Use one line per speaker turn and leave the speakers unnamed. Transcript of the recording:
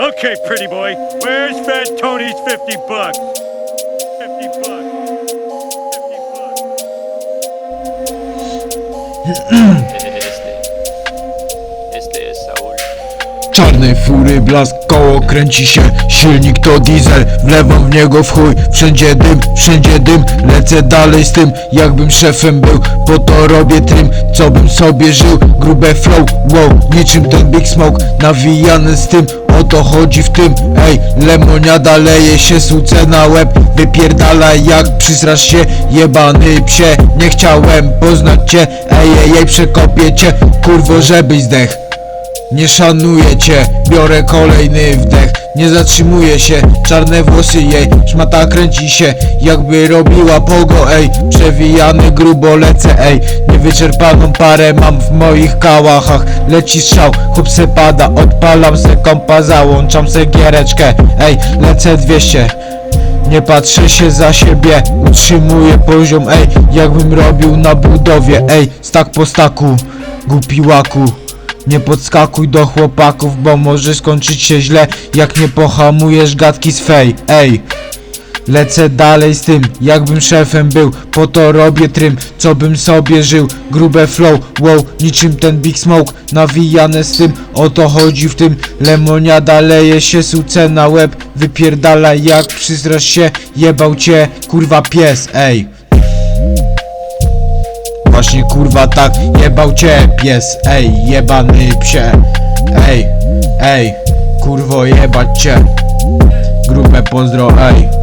Okay, pretty boy, where's Fat Tony's 50 bucks? 50 bucks. 50 bucks.
Este. Jest Saul.
Czarnej fury blask, koło kręci się Silnik to diesel, wlewam w niego w chuj Wszędzie dym, wszędzie dym Lecę dalej z tym, jakbym szefem był Po to robię trym, co bym sobie żył Grube flow, wow, niczym ten Big Smoke Nawijany z tym, o to chodzi w tym Ej, lemoniada leje się suce na łeb Wypierdalaj jak przysrasz się Jebany psie, nie chciałem poznać cię Ej, ej, ej, przekopię cię Kurwo, żebyś zdech nie szanuję cię, biorę kolejny wdech. Nie zatrzymuję się, czarne włosy jej Szmata kręci się, jakby robiła pogo, ej. Przewijany grubo lecę, ej. Niewyczerpaną parę mam w moich kałachach. Leci strzał, chłop se pada Odpalam se kompa, załączam se giereczkę Ej, lecę 200 nie patrzę się za siebie, utrzymuję poziom, ej. Jakbym robił na budowie, ej. Stak po staku, głupi łaku nie podskakuj do chłopaków, bo może skończyć się źle. Jak nie pohamujesz gadki z fej, ej. Lecę dalej z tym, jakbym szefem był. Po to robię trym, co bym sobie żył. Grube flow, wow, niczym ten Big Smoke. Nawijane z tym, o to chodzi w tym. Lemoniada leje się suce na łeb. Wypierdalaj jak przystrasz się Jebał cię, kurwa pies, ej Właśnie kurwa tak jebał cię pies. Ej, jebany psie. Ej, ej, kurwo jebać cię. Grube pozdro, ej